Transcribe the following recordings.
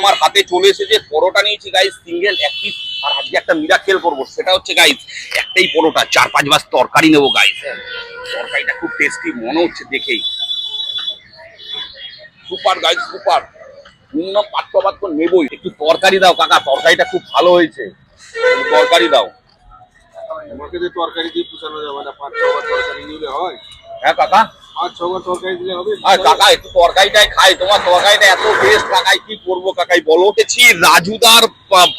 আমার হাতে চলে এসেছে। পরোটা নিয়েছি গাইস সিঙ্গেল এক পিস আর আজকে একটা মিরাকেল করব সেটা হচ্ছে গাইস একটাই পরোটা চার পাঁচ মাস তরকারি নেব গাইস তরকারিটা খুব টেস্টি মনে হচ্ছে দেখেই। সুপার গাইস সুপার মিনিমাম পাঁচ ছ বাদ নেবই। একটু তরকারি দাও কাকা তরকারিটা খুব ভালো হয়েছে। তরকারি দাও। আমাকে যে তরকারি দিয়ে পুষানো যাবে না ছবার তরকারি নিলে হয়? হ্যাঁ কাকা। আর কাকা একটু তরকারিটাই খাই। তোমার তরকারিটা এত টেস্ট কাকাই কি করব কাকাই? বলো এসেছি রাজুদার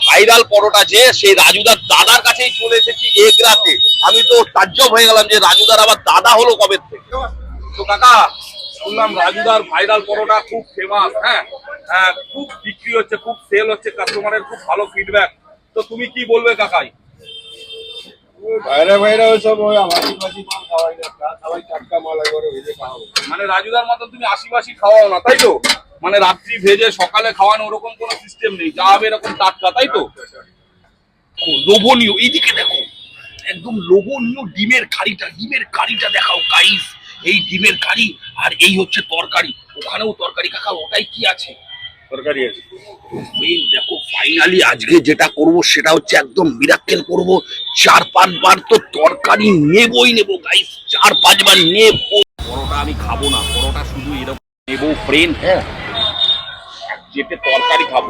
ভাইরাল পরোটা যে সেই রাজুদার দাদার কাছেই চলে এসেছি এগরাতে আমি তো তাজ্জব হয়ে গেলাম যে রাজুদার আবার দাদা হলো কবে থেকে? তো কাকা শুনলাম রাজুদার ভাইরাল পরোটা খুব ফেমাস হ্যাঁ? হ্যাঁ খুব বিক্রি হচ্ছে খুব সেল হচ্ছে কাস্টমারের খুব ভালো ফিডব্যাক তো তুমি কি বলবে কাকাই? বাইরে মাল খাওয়াই ভেজে খাওয়াবো মানে রাজুদার মতন তুমি আশিবাসি খাওয়াও না, তাই তো? মানে রাত্রি ভেজে সকালে খাওয়ানো ওরকম কোনো সিস্টেম নেই। যা হবে এরকম টাটকা, তাই তো? লোভনীয়। এইদিকে দেখো, একদম লোভনীয় ডিমের কারিটা ডিমের কারিটা দেখাও গাইস এই ডিমের কারি আর এই হচ্ছে তরকারি। ওখানেও তরকারি কাকা ওটাই কি আছে? আছে। এই দেখো ফাইনালি আজকে যেটা করব সেটা হচ্ছে একদম মিরাক্কেল করব। চার পাঁচবার তো তরকারি নেবই নেব গাইস চার পাঁচবার নেব। পরোটা আমি খাব না পরোটা শুধু এরকম নেব ফ্রেন্ড হ্যাঁ। যেতে তরকারি খাব।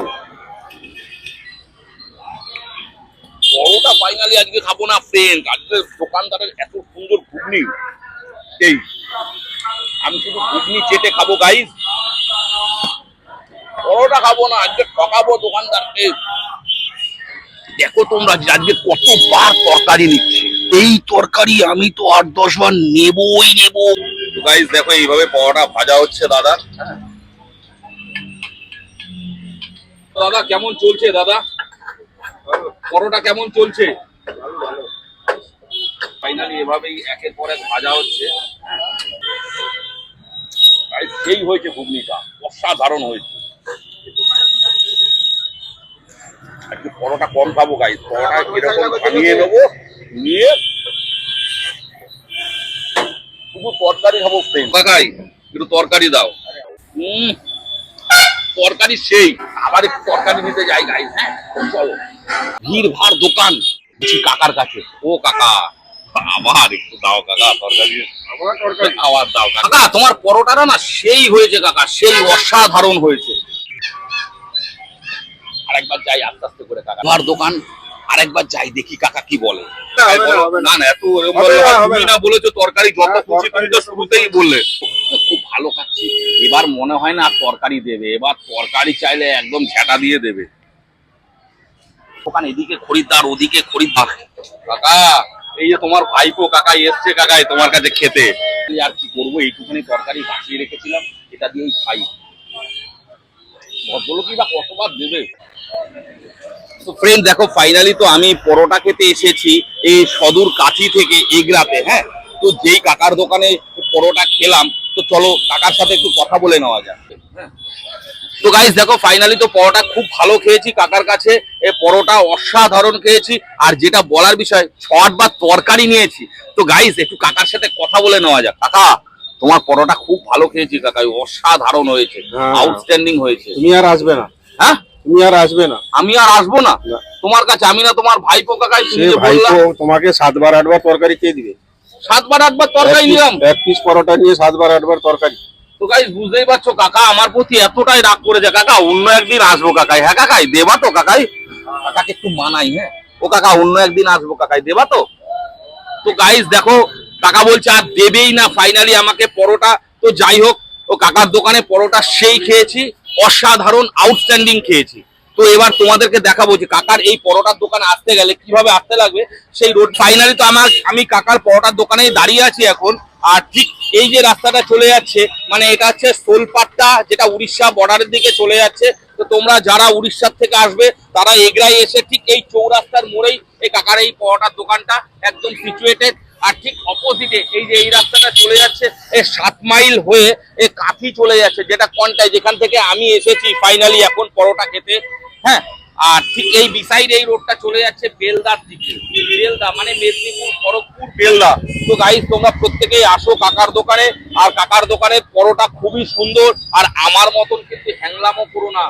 পরোটা ফাইনালি আজকে খাব না ফ্রেন্ড আজকে দোকানদারের এত সুন্দর ঘুগনি। এই আমি শুধু ঘুগনি চেটে খাব গাইস পরোটা খাব না আজকে ঠকাবো দোকানদারকে। দেখো তোমরা আজকে কতবার তরকারি নিচ্ছে। এই তরকারি আমি তো আট দশ বার নেবই নেব। গাইস দেখো এইভাবে পরোটা ভাজা হচ্ছে দাদা। দাদা কেমন চলছে দাদা? পরোটা কেমন চলছে? ফাইনালি এভাবেই একের পর এক ভাজা হচ্ছে। সেই হয়েছে ঘুগনিটা অসাধারণ হয়েছে। একটু পরোটা কম খাব পরোটা কীরকম বানিয়ে নেব নিয়ে শুধু তরকারি খাব কাকাই একটু তরকারি দাও। হুম তরকারি সেই আবার একটু তরকারি নিতে যাই গাইস হ্যাঁ? চলো। ভিড় ভাড় দোকান কাকার কাছে ও কাকা আবার একটু দাও কাকা তরকারি। খাওয়ার দাও কাকা তোমার পরোটাটা না সেই হয়েছে কাকা সেই অসাধারণ হয়েছে। আরেকবার যাই আস্তে আস্তে করে কাকা। তোমার দোকান আরেকবার যাই দেখি কাকা কি বলে। না, না, এত তুমি না। বলেছ তরকারি যত হ্যাঁ, খুশি তুমি তো শুরুতেই বললে। খুব ভালো খাচ্ছি। এবার মনে হয় না তরকারি দেবে এবার তরকারি চাইলে একদম ঝেঁটা দিয়ে দেবে। দোকান এদিকে খরিদ্দার ওদিকে খরিদ্দার। কাকা এই যে তোমার ভাইপো কাকা এসছে কাকা এই তোমার কাছে খেতে। আর কি করব এইটুখানি তরকারি বাঁচিয়ে রেখেছিলাম এটা দিয়েই খাই। ভদ্রলোকই বা কতবার দেবে? তো ফ্রেন্ড দেখো ফাইনালি তো আমি পরোটা খেতে এসেছি এই সদূর কাছি থেকে এগরাতে হ্যাঁ? তো যেই কাকার দোকানে পরোটা খেলাম তো চলো কাকার সাথে একটু কথা বলে নেওয়া যাক হ্যাঁ। তো গাইস দেখো ফাইনালি তো পরোটা খুব ভালো খেয়েছি কাকার কাছে এ পরোটা অসাধারণ খেয়েছি আর যেটা বলার বিষয় ছট বা তরকারি নিয়েছি। তো গাইস একটু কাকার সাথে কথা বলে নেওয়া যাক। কাকা তোমার পরোটা খুব ভালো খেয়েছি কাকা অসাধারণ হয়েছে হ্যাঁ। আউটস্ট্যান্ডিং হয়েছে। তুমি আর আসবে না। হ্যাঁ? তুমি আর আসবে না। আমি আর আসব না। তোমার কাছে আমি না তোমার ভাইপো কাকাই তুমি যে বললা ভাইপো তোমাকে সাতবার আটবার তরকারি কে দিবে? সাতবার আটবার তরকারি নিলাম। এক পিস পরোটা নিয়ে সাতবার আটবার তরকারি। তো গাইস বুঝতেই পারছ কাকা আমার প্রতি এতটাই রাগ করেছে। কাকা অন্য একদিন আসব কাকাই। হ্যাঁ কাকাই দেবা তো কাকাই। কাকাকে একটু মানাই হ্যাঁ? ও কাকা অন্য একদিন আসব কাকাই। দেবা তো? তো গাইস দেখো কাকা বলছে আর দেবেই না ফাইনালি আমাকে পরোটা। তো যাই হোক ও কাকার দোকানে পরোটা সেই খেয়েছি। অসাধারণ আউটস্ট্যান্ডিং খেয়েছি। তো এবার তোমাদেরকে দেখাবো যে কাকার এই পরোটার দোকানে আসতে গেলে কীভাবে আসতে লাগবে। সেই রোড ফাইনালি তো আমার, আমি কাকার পরোটার দোকানেই দাঁড়িয়ে আছি এখন। আর ঠিক এই যে রাস্তাটা চলে যাচ্ছে মানে এটা হচ্ছে সোলপাট্টা, যেটা উড়িষ্যা বর্ডারের দিকে চলে যাচ্ছে। তো তোমরা যারা উড়িষ্যার থেকে আসবে, তারা এগরাই এসে ঠিক এই চৌরাস্তার মোড়েই এই কাকার এই পরোটার দোকানটা একদম সিচুয়েটেড আর ঠিক অপোজিটে এই যে এই রাস্তাটা চলে যাচ্ছে, এ সাত মাইল হয়ে এ কাঁথি চলে যাচ্ছে, যেটা কনটাই যেখান থেকে আমি এসেছি ফাইনালি এখন পরোটা খেতে হ্যাঁ? আর ঠিক এই বিসাইড এই রোডটা চলে যাচ্ছে বেলদার দিকে। বেলদা মানে মেদিনীপুর, খড়গপুর, বেলদা। তো গাইস তোমরা প্রত্যেকেই আসো কাকার দোকানে, আর কাকার দোকানের পরোটা খুবই সুন্দর, আর আমার মতন কিন্তু হ্যাংলামও করো না।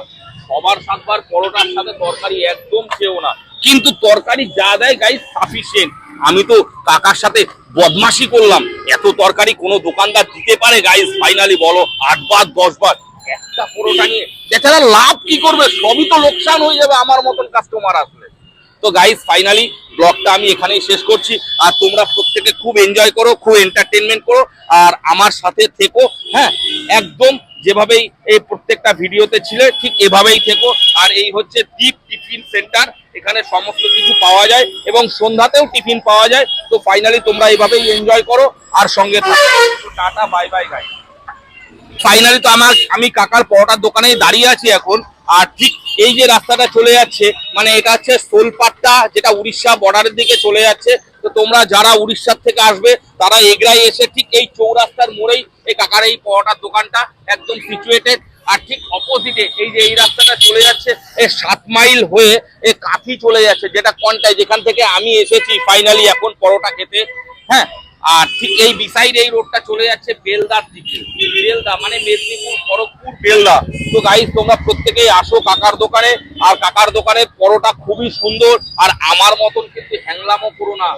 সবার সাতবার পরোটার সাথে তরকারি একদম খেও না। কিন্তু তরকারি যা দেয় গাইস সাফিসিয়েন্ট আমি তো কাকার সাথে বদমাশি করলাম। এত তরকারি কোনো দোকানদার দিতে পারে? গাইস ফাইনালি বলো, আট বার দশ বার একটা পরোটা নিয়ে বেচারা লাভ কি করবে? সবই তো লোকসান হয়ে যাবে আমার মতন কাস্টমার আসলে। তো গাইস ফাইনালি ব্লগটা আমি এখানেই শেষ করছি। আর তোমরা প্রত্যেকে খুব এনজয় করো, খুব এন্টারটেনমেন্ট করো। আর আমার সাথে থেকো হ্যাঁ? একদম যেভাবেই এই প্রত্যেকটা ভিডিওতে ছিলে, ঠিক এভাবেই থেকো। আর এই হচ্ছে দীপ টিফিন সেন্টার এখানে সমস্ত কিছু পাওয়া যায় এবং সন্ধ্যাতেও টিফিন পাওয়া যায়। তো ফাইনালি তোমরা এইভাবেই এনজয় করো আর সঙ্গে tata bye bye guy finally তো আমার, আমি কাকার পরোটার দোকানে দাঁড়িয়ে আছি এখন। আর ঠিক এই যে রাস্তাটা চলে যাচ্ছে মানে এটা হচ্ছে সোলপাট্টা, যেটা উড়িষ্যা বর্ডারের দিকে চলে যাচ্ছে। তো তোমরা যারা উড়িষ্যার থেকে আসবে, তারা এগরাই এসে ঠিক এই চৌরাস্তার মোড়েই এই কাকার এই পরোটার দোকানটা একদম সিচুয়েটেড আর ঠিক অপোজিটে এই যে এই রাস্তাটা চলে যাচ্ছে এই সাত মাইল হয়ে এ কাঁথি চলে যাচ্ছে, যেটা কোনটায়, যেখান থেকে আমি এসেছি ফাইনালি এখন পরোটা খেতে হ্যাঁ? আর ঠিক এই বিসাইড এই রোডটা চলে যাচ্ছে বেলদার দিকে। বেলদা মানে মেদিনীপুর, খড়গপুর, বেলদা। তো গাইস তোমরা প্রত্যেকেই আসো কাকার দোকানে, আর কাকার দোকানের পরোটা খুবই সুন্দর, আর আমার মতন কিন্তু হ্যাংলামও করো না।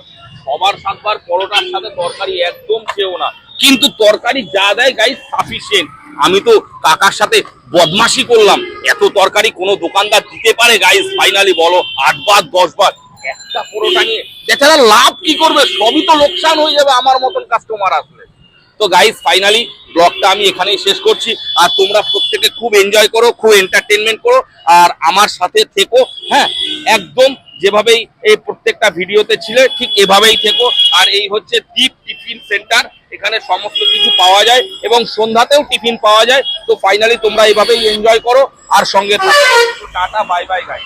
সবার সাতবার পরোটার সাথে তরকারি একদম খেও না। কিন্তু তরকারি যা দেয় গাইস সাফিসিয়েন্ট আমি তো কাকার সাথে বদমাশি করলাম। এত তরকারি কোনো দোকানদার দিতে পারে? গাইস ফাইনালি বলো আট বার দশ বার একটা পরোটা নিয়ে বেচারা লাভ কি করবে? সবই তো লোকসান হয়ে যাবে আমার মতন কাস্টমার আসলে। তো গাইস ফাইনালি ব্লগটা আমি এখানেই শেষ করছি। আর তোমরা প্রত্যেকে খুব এনজয় করো, খুব এন্টারটেনমেন্ট করো। আর আমার সাথে থেকো হ্যাঁ একদম যেভাবেই এই প্রত্যেকটা ভিডিওতে ছিল, ঠিক এভাবেই থেকো। আর এই হচ্ছে দীপ টিফিন সেন্টার এখানে সমস্ত কিছু পাওয়া যায় এবং সন্ধ্যাতেও টিফিন পাওয়া যায়। তো ফাইনালি তোমরা এইভাবেই এনজয় করো, আর সঙ্গে থাকো। টাটা বাই বাই গাই